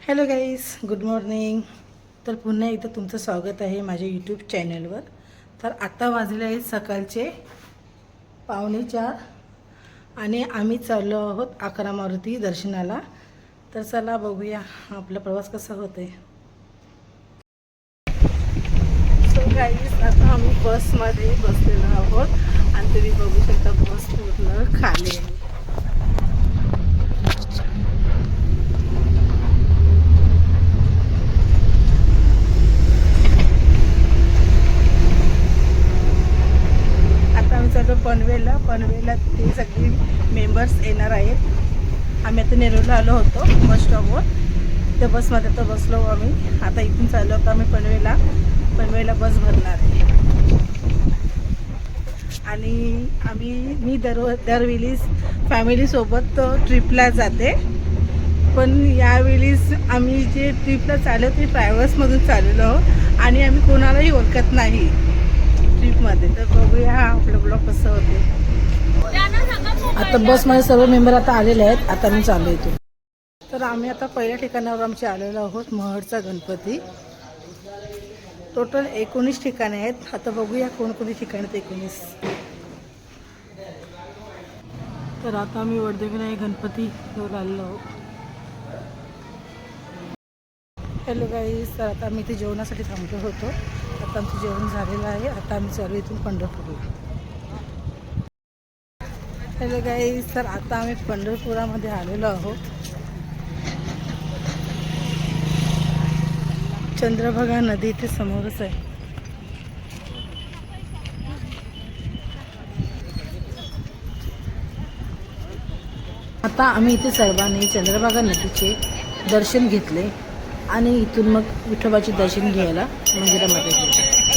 Hello guys good morning तर पुन्हा एकदा तुमचं स्वागत आहे माझ्या यूट्यूब चॅनलवर तर आत्ता वाजले आहेत सकाळचे पावणे चार आणि आम्ही चाललो आहोत अकरा मारुती दर्शनाला. तर चला बघूया आपला प्रवास कसा होते सो गाईज आता आम्ही बसमध्ये बसलेलो आहोत आणि तुम्ही बघू शकता बस पूर्ण खाली आहे आता आम्ही चाललो पनवेलला पनवेलला ते सगळी मेंबर्स येणार आहेत. आम्ही आता नेरूरला आलो होतो बस स्टॉपवर त्या बसमध्ये तर बसलो आम्ही. आता इथून चाललो होतो आम्ही पनवेला पनवेला बस भरणार आहे. आणि आम्ही मी दर दरवेळीस फॅमिलीसोबत ट्रिपला जाते. पण यावेळीस आम्ही जे ट्रिपला चाललो ते ट्रॅव्हल्समधून चाललेलो आहोत आणि आम्ही कोणालाही ओळखत नाही ट्रिपमध्ये तर बघूया हा आपलं ब्लॉग कसं होते आता बसमध्ये सर्व मेंबर आता आलेले आहेत. आता मी चालू येतो तर आम्ही आता पहिल्या ठिकाणावर आमचे आलेलो आहोत महडचा गणपती. टोटल एकोणीस ठिकाणे आहेत. आता बघूया कोणकोणती ठिकाणी आहेत एकोणीस. तर आता आम्ही वडदेविनायक गणपती घेऊन आलेलो आहोत. हॅलो गाईज तर आता आम्ही इथे जेवणासाठी थांबलो होतो. आता आमचं जेवण झालेलं आहे. आता आम्ही चालू इथून पंढरपूरला. हॅलो गाई सर आता आम्ही पंढरपुरामध्ये आलेलो आहोत. चंद्रभागा नदी इथे समोरच आहे. आता आम्ही इथे सर्वांनी चंद्रभागा नदीचे दर्शन घेतले आणि इथून मग विठोबाचे दर्शन घ्यायला मंदिरामध्ये गेलो.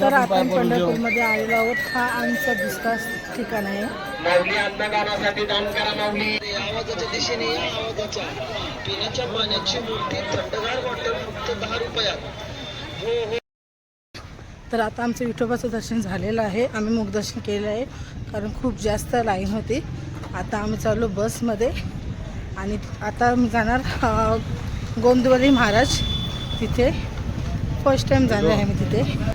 तर आपण पंढरपूरमध्ये आलेलो आहोत. हा आमचा दुसरा ठिकाण आहे. माऊली अन्नदानासाठी दान करा माऊली. आवाजाच्या दिशेने या आवाजाच्या पिण्याच्या पाण्याची मोठी थंडगार बॉटल फक्त दहा रुपयात. हो हो. तर आता आमचं विठोबाचं दर्शन झालेलं आहे. आम्ही मुखदर्शन केलं आहे कारण खूप जास्त लाईन होती. आता आम्ही चाललो बसमध्ये. आणि आता आम्ही जाणार गोंदवली महाराज तिथे. फर्स्ट टाईम जाणार आहे मी तिथे.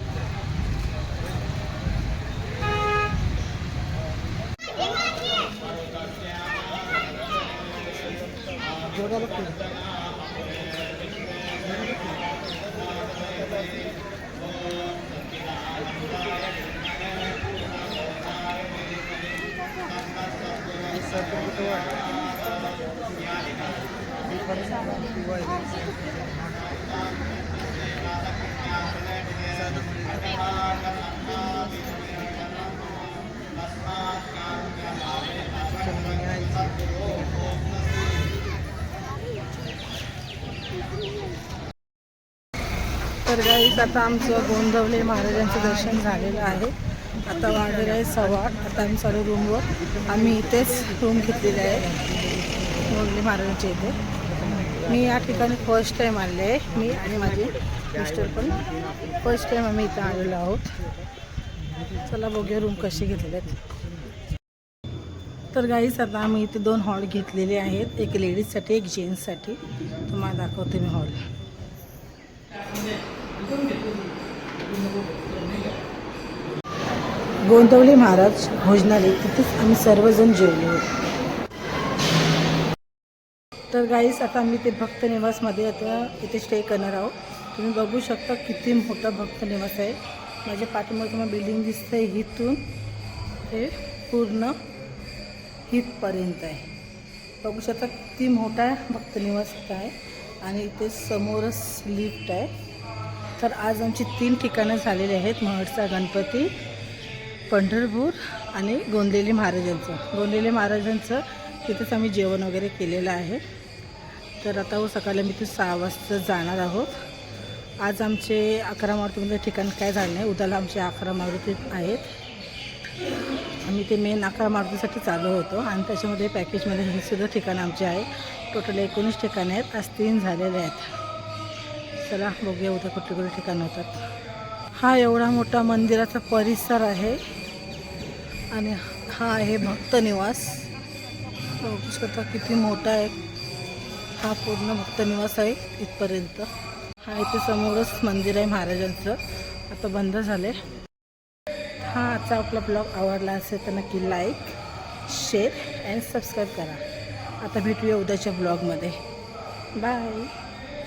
तर गाईस आता आमचं गोंदवले महाराजांचं दर्शन झालेलं आहे. आता वाढलेलं आहे सव्वा आठ. आता आम्ही सर्व रूमवर आम्ही इथेच रूम घेतलेले आहे. मुरली महाराजांच्या इथे. मी या ठिकाणी फर्स्ट टाईम आले आहे. मी आणि माझे मिस्टर पण. फर्स्ट टाईम आम्ही इथं आलेलो आहोत. चला बघूया रूम कसे घेतलेले आहेत तर गाईस आता आम्ही इथे दोन हॉल घेतलेले आहेत. एक लेडीजसाठी एक जेंट्ससाठी तुम्हाला दाखवते मी हॉल गोंदवले महाराज भोजनालय तिथेच आम्ही सर्वजण जेवले. होतो तर गाईस आता आम्ही ते भक्त निवासमध्ये आता इथे स्टे करणार आहोत. तुम्ही बघू शकता किती मोठा भक्त निवास आहे. माझ्या पाठीमागे तुम्हाला बिल्डिंग दिसतं आहे इथून ते पूर्ण हितपर्यंत आहे. बघू शकता किती मोठा भक्त निवास आहे आणि इथे समोरच लिफ्ट आहे. तर आज आमची तीन ठिकाणं झालेली आहेत महडचा गणपती पंढरपूर आणि गोंदेली महाराजांचं. गोंदेली महाराजांचं तिथेच आम्ही जेवण वगैरे केलेलं आहे. तर आता हो सकाळी आम्ही तिथे सहा वाजता जाणार आहोत. आज आमचे अकरा मारुतीमध्ये ठिकाण काय झालं नाही उद्याला आमचे अकरा मारुती आहेत. आम्ही ते मेन अकरा मारुतीसाठी चालू होतो आणि त्याच्यामध्ये पॅकेजमध्ये हे सुद्धा ठिकाणं आमचे आहे. टोटल एकोणीस ठिकाणं आहेत आज तीन झालेले आहेत. चला बघूया उद्या कुठले कुठे ठिकाणं होतात. हा एवढा मोठा मंदिराचा परिसर आहे. आणि हा आहे भक्त निवास. बघू शकता किती मोठा आहे. हा पूर्ण भक्त निवास आहे इथपर्यंत. हा इथे समोरच मंदिर आहे महाराजांचं. आता बंद झाले. हा आजचा आपला ब्लॉग आवडला असेल तर नक्की लाईक शेअर अँड सबस्क्राईब करा. आता भेटूया उद्याच्या ब्लॉगमध्ये. बाय